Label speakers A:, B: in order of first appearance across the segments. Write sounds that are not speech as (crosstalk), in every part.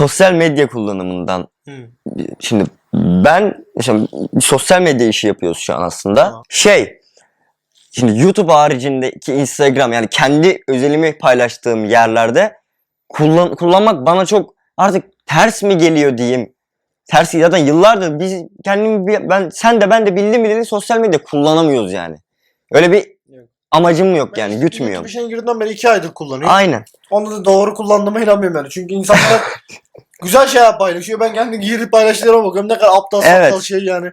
A: sosyal medya kullanımından.
B: Hı.
A: Şimdi ben şimdi sosyal medya işi yapıyoruz şu an aslında.
B: Tamam.
A: Şey şimdi YouTube haricindeki Instagram yani kendi özelimi paylaştığım yerlerde kullan, kullanmak bana çok artık ters mi geliyor diyeyim. Ters zaten yıllardır biz kendimi ben sen de ben de bildim bileli sosyal medya kullanamıyoruz yani. Öyle bir
B: Yok.
A: amacım yok
B: Ben
A: yani gütmüyorum.
B: YouTube işine girdiğimden beri iki aydır kullanıyorum.
A: Aynen.
B: Onda da doğru kullandığıma inanmıyorum yani. Çünkü insanlar (laughs) güzel şeyler paylaşıyor. Ben kendi girip paylaştıklarıma bakıyorum. Ne kadar aptal
A: Evet.
B: saptal şey yani.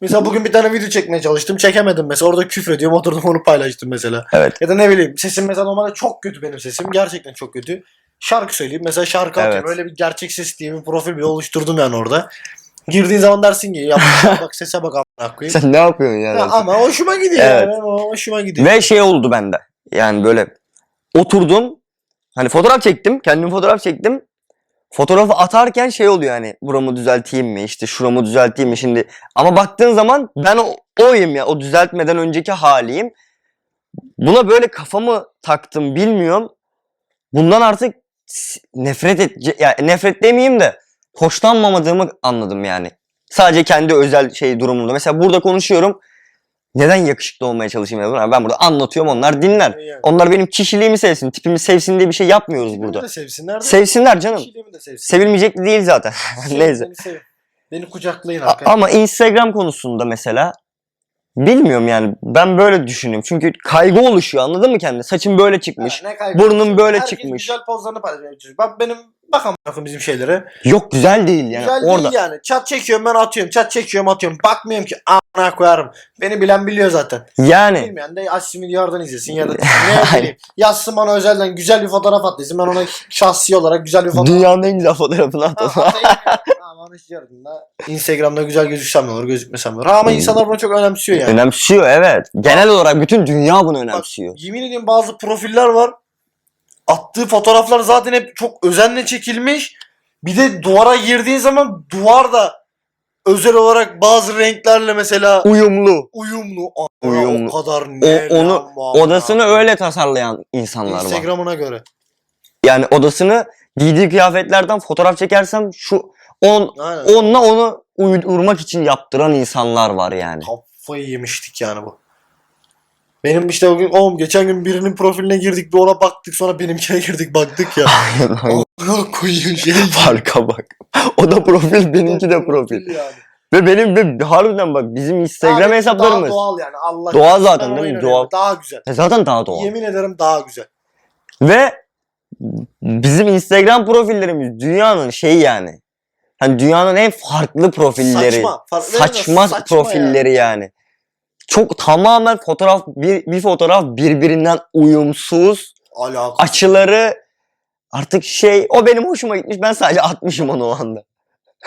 B: Mesela bugün bir tane video çekmeye çalıştım. Çekemedim mesela. Orada küfür ediyorum. Oturdum onu paylaştım mesela.
A: Evet.
B: Ya da ne bileyim. Sesim mesela normalde çok kötü benim sesim. Gerçekten çok kötü. Şarkı söyleyeyim. Mesela şarkı
A: Evet.
B: atıyorum. Öyle bir gerçek ses diye bir profil bile oluşturdum yani orada. Girdiğin zaman dersin ki ya bak (laughs) sese bak koyayım.
A: Sen ne yapıyorsun yani?
B: Ya ama hoşuma gidiyor
A: Evet.
B: yani. Hoşuma gidiyor.
A: Ve şey oldu bende. Yani böyle oturdum. Hani fotoğraf çektim. Kendim fotoğraf çektim. Fotoğrafı atarken şey oluyor hani buramı düzelteyim mi işte şuramı düzelteyim mi şimdi. Ama baktığın zaman ben o, oyum ya o düzeltmeden önceki haliyim. Buna böyle kafamı taktım bilmiyorum. Bundan artık nefret et ya nefret demeyeyim de hoşlanmamadığımı anladım yani. Sadece kendi özel şey durumunda. Mesela burada konuşuyorum. Neden yakışıklı olmaya çalışayım? ya? Ben burada anlatıyorum onlar dinler.
B: Yani.
A: Onlar benim kişiliğimi sevsin, tipimi sevsin diye bir şey yapmıyoruz
B: Beni
A: burada.
B: de sevsinler de.
A: Sevsinler canım.
B: Kişiliğimi de sevsin.
A: Sevilmeyecek değil zaten. (laughs) Neyse.
B: Beni. Beni kucaklayın
A: A-
B: arkadaşlar.
A: ama Instagram konusunda mesela bilmiyorum yani ben böyle düşünüyorum. Çünkü kaygı oluşuyor anladın mı kendine? Saçım böyle çıkmış.
B: Ha, ne kaygı
A: burnum böyle
B: Herkes
A: çıkmış.
B: güzel pozlarını paylaşıyor. Bak benim bak bizim şeylere.
A: Yok güzel değil yani
B: güzel
A: orada.
B: değil yani. Çat çekiyorum ben atıyorum. Çat çekiyorum atıyorum. Bakmıyorum ki amına koyarım. Beni bilen biliyor zaten.
A: Yani
B: Bilmeyen de açsın milyardan izlesin ya da (laughs) ne bileyim. Yazsın bana özelden güzel bir fotoğraf at desin. Ben ona şahsi olarak güzel bir fotoğraf
A: dünyanın en güzel fotoğrafını
B: Ha,
A: at.
B: atayım ya. Aman hiç yardım da. Instagram'da güzel gözüksem ne olur gözükmesem ne olur. Ha, ama insanlar bunu çok önemsiyor yani.
A: önemsiyor evet. Genel olarak bütün dünya bunu önemsiyor.
B: Yemin ediyorum bazı profiller var. Attığı fotoğraflar zaten hep çok özenle çekilmiş. Bir de duvara girdiğin zaman duvar da özel olarak bazı renklerle mesela
A: Uyumlu.
B: uyumlu. Aa,
A: Uyumlu.
B: O kadar ne
A: onu-
B: bu amına
A: Odasını
B: koyayım.
A: öyle tasarlayan insanlar var.
B: Instagram'ına göre.
A: Yani odasını giydiği kıyafetlerden fotoğraf çekersem şu on
B: Aynen.
A: onunla onu uydurmak için yaptıran insanlar var yani.
B: Kafayı yemiştik yani bu. Benim işte o gün oğlum geçen gün birinin profiline girdik bir ona baktık sonra benimkine girdik baktık ya. Amına koyayım şey.
A: Farka bak. O da profil, benimki de profil.
B: yani.
A: Ve benim ve harbiden bak bizim Instagram
B: Daha-
A: hesaplarımız.
B: Daha doğal yani Allah.
A: Doğal
B: korusun.
A: zaten
B: ona
A: değil mi? Doğal.
B: Daha güzel.
A: E Zaten daha doğal.
B: Yemin ederim daha güzel.
A: Ve bizim Instagram profillerimiz dünyanın şeyi yani. Hani dünyanın en farklı profilleri.
B: Saçma. Fark-
A: saçma,
B: saçma
A: profilleri yani. Çok tamamen fotoğraf bir, bir fotoğraf birbirinden uyumsuz.
B: Alakası.
A: Açıları artık şey o benim hoşuma gitmiş. Ben sadece atmışım onu o anda.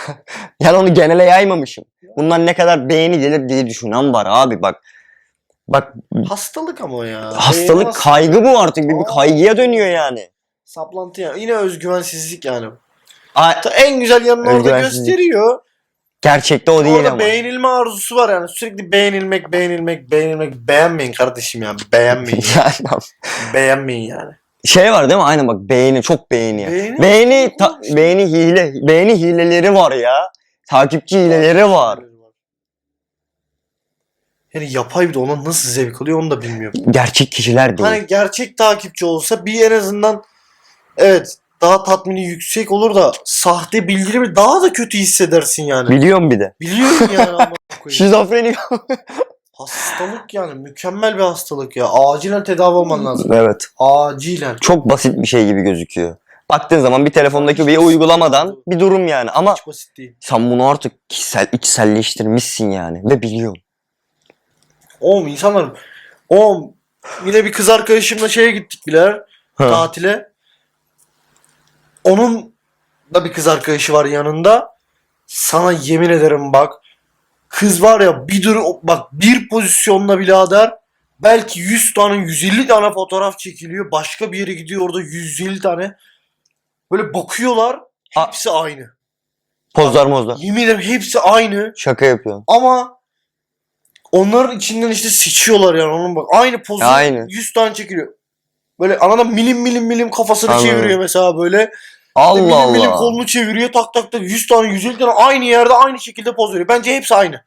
A: (laughs) yani onu genele yaymamışım. Bundan ne kadar beğeni gelir diye düşünen var abi bak. Bak
B: Hastalık ama ya.
A: hastalık
B: Beyin
A: kaygı bu artık bir, bir kaygıya dönüyor yani.
B: Saplantı ya. Yine özgüvensizlik yani.
A: A-
B: En güzel yanını orada
A: Özgüvensizlik.
B: gösteriyor.
A: Gerçekte o değil
B: Orada
A: ama.
B: beğenilme arzusu var yani. Sürekli beğenilmek, beğenilmek, beğenilmek. Beğenmeyin kardeşim ya. Beğenmeyin. ya. (laughs)
A: Yani
B: Beğenmeyin yani.
A: şey var değil mi? Aynen bak beğeni çok beğeni. ya.
B: Beğeni-
A: Beğeni ta- beğeni hile beğeni hileleri var ya. Takipçi hileleri var.
B: Yani yapay bir de ona nasıl zevk alıyor onu da bilmiyorum.
A: Gerçek kişiler değil.
B: Hani gerçek takipçi olsa bir en azından evet daha tatmini yüksek olur da sahte bilgileri bir daha da kötü hissedersin yani.
A: Biliyorum bir de.
B: Biliyorum yani (laughs) ama koyayım.
A: Şizofreni.
B: Hastalık yani mükemmel bir hastalık ya. Acilen tedavi olman lazım.
A: evet.
B: Acilen.
A: Çok basit bir şey gibi gözüküyor. Baktığın zaman bir telefondaki bir uygulamadan bir durum yani ama
B: Hiç basit değil.
A: sen bunu artık kişisel içselleştirmişsin yani ve biliyorsun.
B: Oğlum insanlar oğlum yine bir kız arkadaşımla şeye gittik biler
A: Ha.
B: tatile. Onun da bir kız arkadaşı var yanında. Sana yemin ederim bak. Kız var ya bir dur bak bir pozisyonla birader belki 100 tane 150 tane fotoğraf çekiliyor. Başka bir yere gidiyor orada 150 tane. Böyle bakıyorlar. Hepsi aynı.
A: Pozlar mozlar.
B: Yemin ederim hepsi aynı.
A: Şaka yapıyorsun.
B: Ama onların içinden işte seçiyorlar yani onun bak aynı pozu
A: Aynı.
B: 100 tane çekiliyor. Böyle mı? milim milim milim kafasını
A: Anladım.
B: çeviriyor mesela böyle.
A: Allah
B: Milim milim
A: Allah.
B: kolunu çeviriyor tak tak tak 100 tane 150 tane aynı yerde aynı şekilde poz veriyor. Bence hepsi aynı.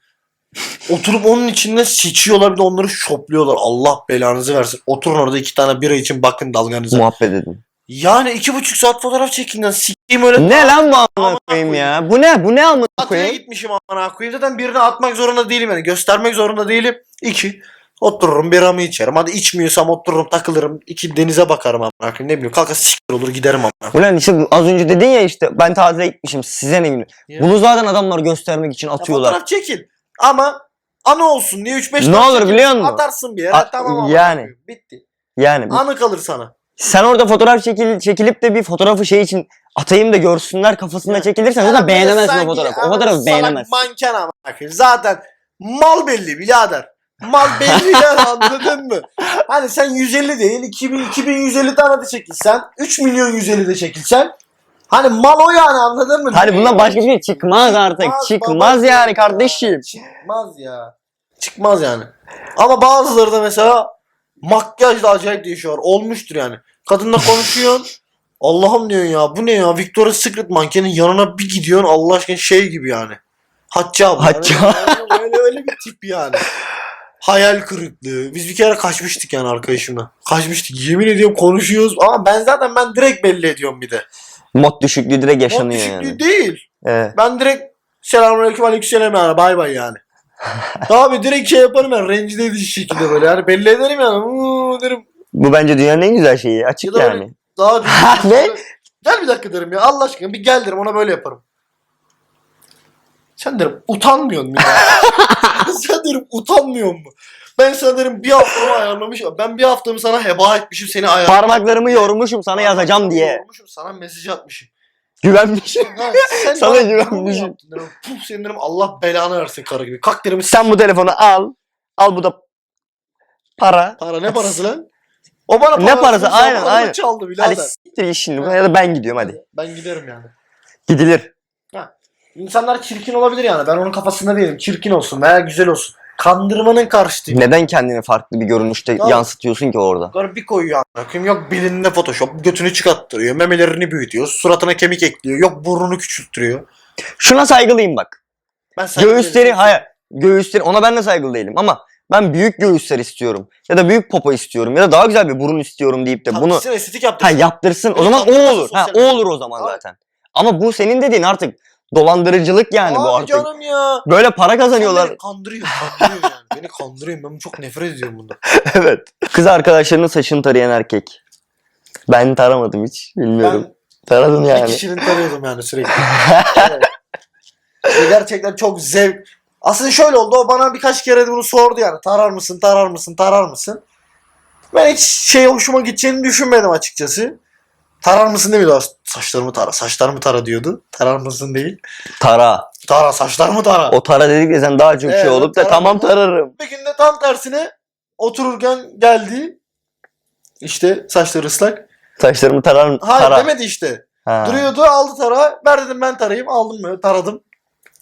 B: Oturup onun içinde seçiyorlar bir de onları şopluyorlar. Allah belanızı versin. Oturun orada iki tane bira için bakın dalganıza.
A: Muhabbet edin.
B: Yani iki buçuk saat fotoğraf çekin lan. Sikeyim öyle.
A: Ne lan bu amına koyayım ya? Bu ne? Bu ne amına koyayım?
B: gitmişim amına koyayım. Zaten birini atmak zorunda değilim yani. Göstermek zorunda değilim. İki. Otururum biramı içerim. Hadi içmiyorsam otururum takılırım. İki denize bakarım amına koyayım. Ne bileyim kalka siktir olur giderim amına
A: Ulan işte az önce dedin ya işte ben tatile gitmişim size ne bileyim.
B: Ya.
A: Bunu zaten adamlar göstermek için
B: Ya
A: atıyorlar.
B: Fotoğraf çekil. Ama anı olsun diye 3-5
A: Ne
B: tane
A: olur biliyor musun?
B: Atarsın bir yere.
A: A-
B: tamam amına
A: yani.
B: koyayım. Bitti.
A: Yani
B: Anı kalır sana.
A: sen orada fotoğraf çekil, çekilip de bir fotoğrafı şey için atayım da görsünler kafasında
B: Ya.
A: çekilirsen
B: Sen
A: zaten beğenemezsin o fotoğrafı. O
B: ama
A: fotoğrafı
B: salak
A: beğenemezsin.
B: manken amına koyayım. Zaten mal belli birader. Mal belli yani (laughs) anladın mı? Hani sen 150 değil 2000 2150 tane de çekilsen 3 milyon 150 de çekilsen hani mal o yani anladın mı?
A: Hani bundan başka bir şey çıkmaz artık. Çıkmaz
B: babacığım
A: yani
B: ya.
A: kardeşim.
B: Çıkmaz ya. Çıkmaz yani. Ama bazıları da mesela makyajla acayip değişiyor. Olmuştur yani. Kadınla konuşuyorsun. (laughs) Allah'ım diyorsun ya bu ne ya Victoria's Secret mankenin yanına bir gidiyorsun Allah aşkına şey gibi yani. Hacca abla.
A: Hacca.
B: Yani öyle, öyle bir tip yani. (laughs) Hayal kırıklığı. Biz bir kere kaçmıştık yani arkadaşımla. Kaçmıştık. Yemin ediyorum konuşuyoruz. Ama ben zaten ben direkt belli ediyorum bir de.
A: Mod düşüklüğü direkt
B: Mod
A: yaşanıyor
B: düşüklüğü
A: yani.
B: değil.
A: Evet.
B: Ben direkt selamünaleyküm aleykümselam yani bay bay yani. (laughs) Abi direkt şey yaparım ben rencide edici şekilde böyle yani belli ederim yani. Uuu derim.
A: Bu bence dünyanın en güzel şeyi.
B: Ya
A: Açık
B: da böyle-
A: yani.
B: Daha (laughs)
A: Ne?
B: Gel bir dakika derim ya Allah aşkına bir gel derim ona böyle yaparım. Sen derim utanmıyor ya? (laughs) Sen derim utanmıyor mu? Ben sana derim bir haftamı ayarlamışım. Ben bir haftamı sana heba etmişim seni ayarlamışım.
A: Parmaklarımı yormuşum sana yazacağım diye.
B: Yormuşum, Sana mesaj atmışım.
A: Güvenmişim.
B: Ha, sen (laughs)
A: Sana
B: bana
A: güvenmişim.
B: bunu mu yaptın derim. Senin derim Allah belanı versin karı gibi. Kalk derim
A: Sen bu telefonu al. Al bu da para.
B: Para ne parası lan? O bana
A: Ne parası? Aynen, aynen.
B: çaldı
A: Hadi
B: birader.
A: siktir git şimdi ya da ben gidiyorum hadi.
B: Ben giderim yani.
A: Gidilir.
B: İnsanlar çirkin olabilir yani. Ben onun kafasında değilim. Çirkin olsun veya güzel olsun. Kandırmanın karşıtıyım.
A: Neden kendini farklı bir görünüşte
B: Tamam.
A: yansıtıyorsun ki orada?
B: Bir koyuyor a**ım. Yok bilinde photoshop. Götünü çıkarttırıyor. Memelerini büyütüyor. Suratına kemik ekliyor. Yok burnunu küçülttürüyor.
A: Şuna saygılıyım bak.
B: Ben saygı
A: Göğüsleri hayır. Göğüsleri ona ben de saygılı değilim ama ben büyük göğüsler istiyorum. Ya da büyük popo istiyorum. Ya da daha güzel bir burun istiyorum deyip de bunu
B: sizin estetik yaptı.
A: ha yaptırsın. O zaman o olur. Ha o olur o zaman zaten. Ama bu senin dediğin artık dolandırıcılık yani bu
B: Abi
A: artık.
B: canım ya.
A: Böyle para kazanıyorlar.
B: Beni kandırıyor. Kandırıyor yani. (laughs) Beni kandırıyor. Ben çok nefret ediyorum bundan.
A: evet. Kız arkadaşlarının saçını tarayan erkek. Ben taramadım hiç. Bilmiyorum.
B: Ben
A: Taradım
B: bir
A: yani.
B: kişinin tarıyordum yani sürekli. (laughs) Evet. Ve gerçekten çok zevk. Aslında şöyle oldu. O bana birkaç kere de bunu sordu yani. Tarar mısın, tarar mısın, tarar mısın? Ben hiç şey hoşuma gideceğini düşünmedim açıkçası. Tarar mısın demiyordu. Saçlarımı tara, saçlarımı tara diyordu. Tarar mısın değil.
A: Tara.
B: Tara, saçlarımı tara.
A: O tara dedik de sen daha çok
B: Evet,
A: şey olup da tamam tararım.
B: Bir gün de tam tersine otururken geldi. İşte saçları ıslak.
A: Saçlarımı tarar
B: Hayır
A: tara.
B: demedi işte.
A: Ha.
B: Duruyordu aldı tara. Ver dedim ben tarayayım. Aldım böyle taradım.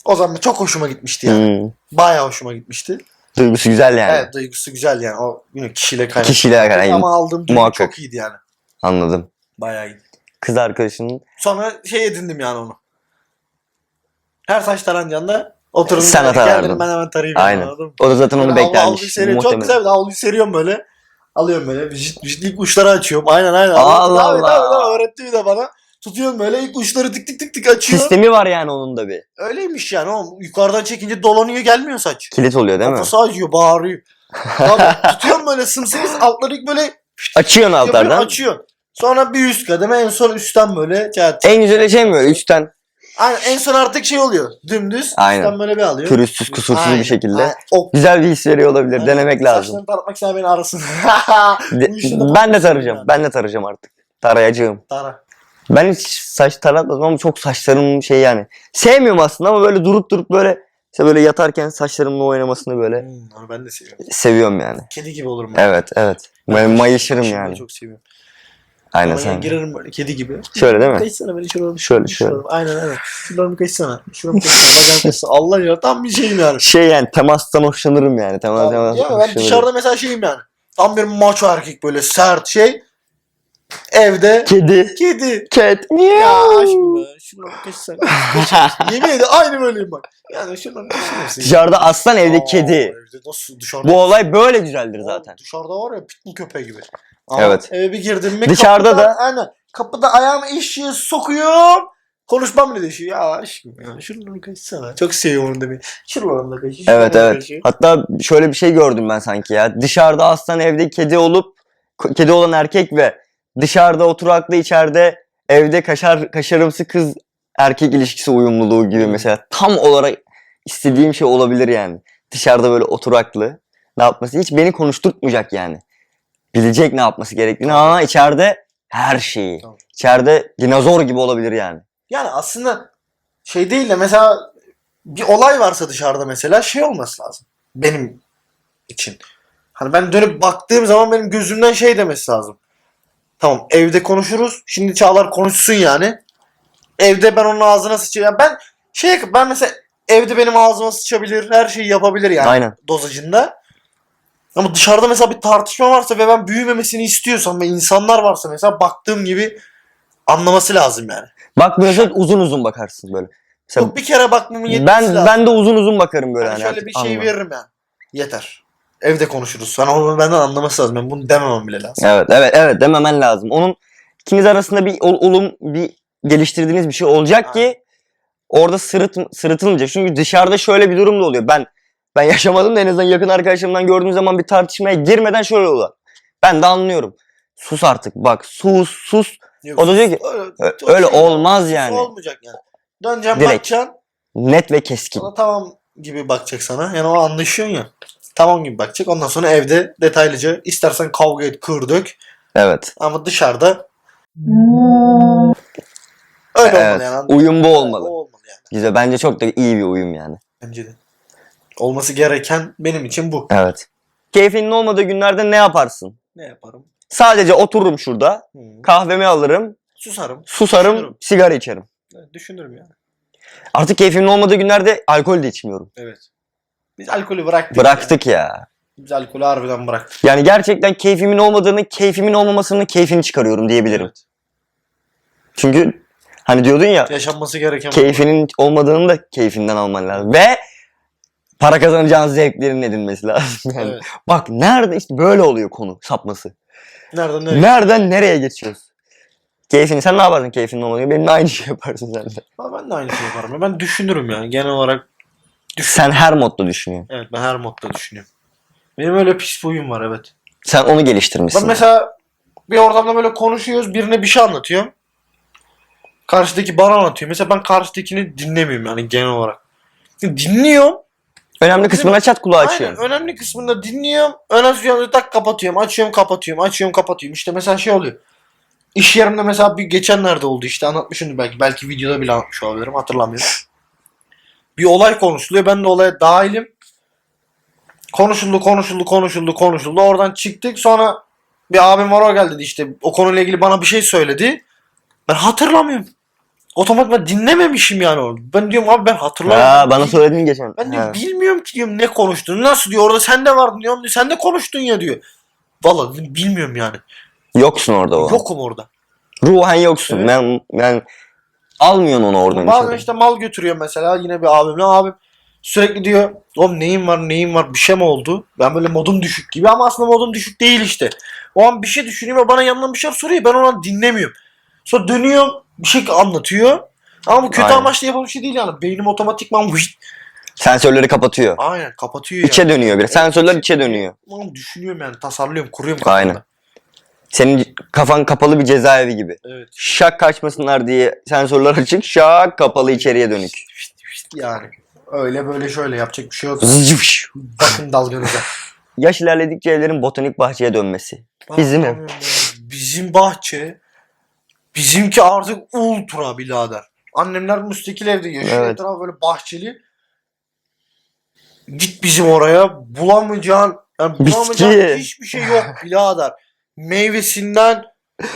B: O zaman çok hoşuma gitmişti yani.
A: Hmm.
B: Bayağı hoşuma gitmişti.
A: Duygusu güzel yani.
B: Evet duygusu güzel yani. O yine kişiyle kaynaklı.
A: Kişiyle alakalı.
B: Ama aldığım duygu
A: Muhakkak.
B: çok iyiydi yani.
A: Anladım.
B: Bayağı iyi.
A: Kız arkadaşının
B: Sonra şey edindim yani onu. Her saç taran yanında oturdum.
A: Sen
B: yani,
A: tarardın.
B: Dedim ben hemen tarayayım.
A: Aynen.
B: Yani,
A: o da zaten onu
B: havluyu
A: beklermiş.
B: Çok güzel bir de havluyu seriyorum böyle. Alıyorum böyle. Vijit, vijit ilk uçları açıyorum. Aynen aynen.
A: Allah
B: Tabii, tabii,
A: Allah.
B: tabii, öğretti bir de bana. Tutuyorum böyle ilk uçları tık tık tık tık açıyor.
A: Sistemi var yani onun da bir.
B: Öyleymiş yani oğlum. Yukarıdan çekince dolanıyor gelmiyor saç.
A: Kilit oluyor değil mi?
B: Kafası acıyor bağırıyor. (laughs) Tabii tutuyorum böyle sımsıkı altları ilk böyle
A: Açıyorsun
B: yapıyor
A: altlardan.
B: Sonra bir üst kademe en son üstten böyle kağıt.
A: En güzeli şey mi böyle üstten
B: Aynen, en son artık şey oluyor. Dümdüz.
A: Aynen.
B: Üstten böyle bir alıyor.
A: pürüzsüz kusursuz
B: Aynen,
A: bir şekilde.
B: aynen. O
A: Güzel bir his veriyor olabilir.
B: Aynen.
A: Denemek lazım.
B: Saçlarını taratmak sen beni arasın. (laughs)
A: De-
B: Bu işi de
A: ben de tarayacağım. Ben de tarayacağım artık. Tarayacağım.
B: Tara.
A: Ben hiç saç taratmadım ama çok saçlarım şey yani. Sevmiyorum aslında ama böyle durup durup böyle işte böyle yatarken saçlarımla oynamasını böyle
B: Hmm, onu ben de seviyorum.
A: seviyorum yani.
B: Kedi gibi olurum ben.
A: Evet evet. Ben mayışırım yani.
B: Çok seviyorum.
A: Aynen
B: Ama
A: sen.
B: girerim böyle kedi gibi.
A: Şöyle değil mi?
B: Kaçsana beni şuralarım.
A: Şöyle, şöyle.
B: Aynen aynen. Şuralarımı kaçsana. Şuramı kaçsana. Bacağım kaçsana. Allah ya tam bir şeyim yani.
A: Şey yani temastan hoşlanırım yani. Temas, temas
B: mi? Ben
A: hoşlanırım.
B: dışarıda mesela şeyim yani. Tam bir maço erkek böyle sert şey. Evde
A: Kedi.
B: kedi.
A: Cat.
B: Ya aşkım be. Şundan kaçsana. (laughs) Yemin ederim aynı böyleyim bak. Yani şundan kaçsana.
A: Dışarıda aslan evde
B: Aa,
A: kedi.
B: Evde nasıl dışarıda?
A: Bu olay böyle güzeldir zaten.
B: Dışarıda var ya pitbull köpeği gibi. Ama
A: Evet.
B: Eve bir girdim mi
A: Dışarıda
B: kapıda,
A: da-
B: Aynen. Kapıda ayağımı eşeğe sokuyorum. Konuşmam bile değişiyor. Ya aşkım ya şuradan kaçsana. Çok seviyorum onu demeyi. Şuradan da kaç. şuradan
A: Evet
B: da
A: evet.
B: kaç.
A: Hatta şöyle bir şey gördüm ben sanki ya. Dışarıda aslan evde kedi olup kedi olan erkek ve dışarıda oturaklı içeride evde kaşar kaşarımsı kız erkek ilişkisi uyumluluğu gibi
B: Hmm.
A: mesela tam olarak istediğim şey olabilir yani. Dışarıda böyle oturaklı ne yapması hiç beni konuşturtmayacak yani. Bilecek ne yapması gerektiğini ama içeride her şeyi.
B: Tamam.
A: İçeride dinozor gibi olabilir yani.
B: Yani aslında şey değil de mesela bir olay varsa dışarıda mesela şey olması lazım. Benim için. Hani ben dönüp baktığım zaman benim gözümden şey demesi lazım. Tamam evde konuşuruz. Şimdi Çağlar konuşsun yani. Evde ben onun ağzına sıçacağım. Ben şey ben mesela evde benim ağzıma sıçabilir. Her şeyi yapabilir yani
A: Aynen.
B: dozajında. Ama dışarıda mesela bir tartışma varsa ve ben büyümemesini istiyorsam ve insanlar varsa mesela baktığım gibi anlaması lazım yani.
A: Bakmıyorsa uzun uzun bakarsın böyle. Mesela
B: Yok bir kere bakmamın yetmesi
A: ben
B: lazım.
A: ben de uzun uzun bakarım böyle
B: Hani
A: hani.
B: şöyle
A: artık
B: bir şey
A: anla.
B: veririm yani. Yeter. Evde konuşuruz. Sana onu benden anlaması lazım. Ben bunu dememem bile lazım.
A: Evet evet evet dememen lazım. Onun ikiniz arasında bir ol- olum bir geliştirdiğiniz bir şey olacak ki orada sırıt sırıtılmayacak. Çünkü dışarıda şöyle bir durum da oluyor. Ben ben yaşamadım da en azından yakın arkadaşlarımdan gördüğüm zaman bir tartışmaya girmeden şöyle oluyor. Ben de anlıyorum. Sus artık bak sus sus.
B: Yok,
A: O da diyor ki,
B: öyle,
A: öyle
B: şey-
A: olmaz yani.
B: Olmayacak yani. Döneceksin
A: Direkt.
B: bakacaksın.
A: Net ve keskin.
B: Sana tamam gibi bakacak sana. Yani o anlaşıyorsun ya. Tamam gibi bakacak. Ondan sonra evde detaylıca istersen kavga et, kır dök.
A: Evet.
B: Ama dışarıda öyle
A: Evet.
B: olmalı yani.
A: Uyum bu
B: O
A: olmalı.
B: olmalı yani.
A: Güzel. Bence çok da iyi bir uyum yani.
B: Bence de. Olması gereken benim için bu.
A: Evet. Keyfinin olmadığı günlerde ne yaparsın?
B: Ne yaparım?
A: Sadece otururum şurada.
B: Hı.
A: Kahvemi alırım.
B: Susarım.
A: Susarım.
B: Düşünürüm.
A: Sigara içerim.
B: Evet, Düşünürüm yani.
A: Artık keyfimin olmadığı günlerde alkol de içmiyorum.
B: Evet. Biz alkolü bıraktık.
A: Bıraktık ya.
B: Biz alkolü harbiden bıraktık.
A: Yani gerçekten keyfimin olmadığını, keyfimin olmamasının keyfini çıkarıyorum diyebilirim.
B: Evet.
A: Çünkü hani diyordun ya
B: Yaşanması gereken
A: keyfinin olmadığını da keyfinden alman lazım. Ve para kazanacağın zevklerin edinmesi lazım. Yani.
B: Evet.
A: Bak nerede işte böyle oluyor konu sapması.
B: Nereden nereye?
A: Nereden nereye geçiyoruz? Keyfini sen ne yaparsın keyfinin olmadığı? Benimle aynı şey yaparsın sen de.
B: Ben de aynı şeyi yaparım. ya. Ben düşünürüm yani. Genel olarak
A: Sen her modda düşünüyorsun.
B: evet ben her modda düşünüyorum. Benim öyle pis bir huyum var evet.
A: Sen onu geliştirmişsin.
B: Ben mesela bir ortamda böyle konuşuyoruz. Birine bir şey anlatıyorum. Karşıdaki bana anlatıyor. Mesela ben karşıdakini dinlemiyorum yani genel olarak. Dinliyorum.
A: Önemli kısmına çat kulağı
B: Aynen.
A: açıyorsun.
B: Önemli kısmında dinliyorum. Önemli kısmında tak kapatıyorum. Açıyorum kapatıyorum. Açıyorum kapatıyorum. İşte mesela şey oluyor. İş yerimde mesela bir geçenlerde oldu işte anlatmışımdır belki. Belki videoda bile anlatmış olabilirim hatırlamıyorum. Bir olay konuşuluyor. Ben de olaya dahilim. Konuşuldu konuşuldu konuşuldu konuşuldu. Oradan çıktık sonra bir abim var o geldi dedi işte o konuyla ilgili bana bir şey söyledi. Ben hatırlamıyorum. Otomatik dinlememişim yani onu. Ben diyorum abi ben hatırlamıyorum.
A: Ha, bana söyledin geçen.
B: Ben diyorum bilmiyorum ki diyorum ne konuştun. Nasıl diyor orada sen de vardın diyorum. Sen de konuştun ya diyor. Dedim, bilmiyorum yani.
A: Yoksun orada o.
B: Yokum orada.
A: Ruhen yoksun.
B: Evet.
A: Ben ben almıyorsun onu oradan
B: Bazen
A: içeri.
B: işte mal götürüyor mesela yine bir abimle abim sürekli diyor oğlum neyin var neyin var bir şey mi oldu? Ben böyle modum düşük gibi ama aslında modum düşük değil işte. O an bir şey düşünüyor ve bana yanından bir şey soruyor ben onu dinlemiyorum. Sonra dönüyorum bir şey anlatıyor. Ama bu kötü
A: Aynen.
B: amaçla yapılan bir şey değil yani. Beynim otomatikman vıht.
A: Sensörleri kapatıyor.
B: Aynen kapatıyor yani.
A: İçe dönüyor.
B: Evet,
A: Sensörler
B: içe
A: dönüyor.
B: Oğlum düşünüyorum yani tasarlıyorum kuruyorum kafamda.
A: Aynen. Senin kafan kapalı bir cezaevi gibi.
B: Evet.
A: Şak kaçmasınlar diye sensörler açık. Şak kapalı içeriye dönük.
B: Yani. Öyle böyle şöyle yapacak bir şey yok. Bakın dalganıza. (laughs)
A: Yaş ilerledikçe evlerin botanik bahçeye dönmesi. Bizim ev.
B: Bizim bahçe. Bizimki artık ultra birader. Annemler müstakil evde yaşıyor.
A: Evet.
B: Etrafı böyle bahçeli. Git bizim oraya bulamayacağın yani bulamayacağın hiçbir şey yok birader. Meyvesinden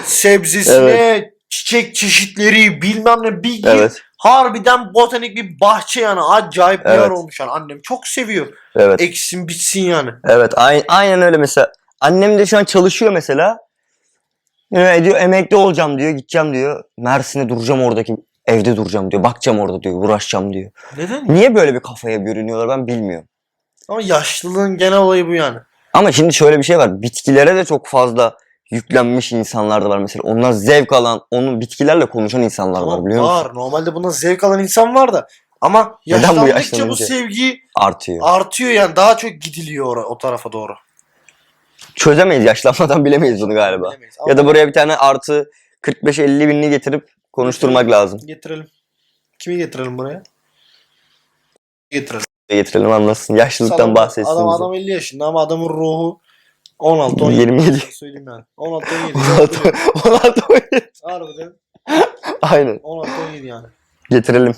B: sebzesine çiçek çeşitleri bilmem ne bir gir.
A: Evet.
B: Harbiden botanik bir bahçe yani. Acayip bir yer
A: Evet.
B: olmuş yani. Annem çok seviyor.
A: Evet.
B: Eksin bitsin yani.
A: Evet. Aynen, aynen öyle mesela. Annem de şu an çalışıyor mesela. Ne diyor emekli olacağım diyor gideceğim diyor. Mersin'e duracağım oradaki evde duracağım diyor. Bakacağım orada diyor uğraşacağım diyor.
B: Neden?
A: Niye böyle bir kafaya bürünüyorlar ben bilmiyorum.
B: Ama yaşlılığın genel olayı bu yani.
A: Ama şimdi şöyle bir şey var. Bitkilere de çok fazla yüklenmiş insanlar da var mesela. Onlar zevk alan, onun bitkilerle konuşan insanlar var
B: Tamam,
A: biliyor musun?
B: var. Normalde bundan zevk alan insan var da. Ama
A: Neden bu
B: yaşlandıkça bu,
A: yaşlanınca?
B: sevgi
A: Artıyor.
B: artıyor yani. Daha çok gidiliyor o tarafa doğru.
A: Çözemeyiz yaşlanmadan (laughs) bilemeyiz bunu galiba.
B: Bilemeyiz.
A: Ya da buraya bir tane artı 45-50 binini getirip konuşturmak lazım.
B: Getirelim. Kimi getirelim buraya? Getirelim.
A: Getirelim anlasın. Yaşlılıktan
B: Adam-
A: bahsetsin
B: Adam,
A: bize.
B: adam 50 yaşında ama adamın ruhu 16 17.
A: 27.
B: Söyleyeyim yani. 16 17.
A: 16, 16 17.
B: Harbiden
A: Aynen.
B: 16 17 yani.
A: Getirelim.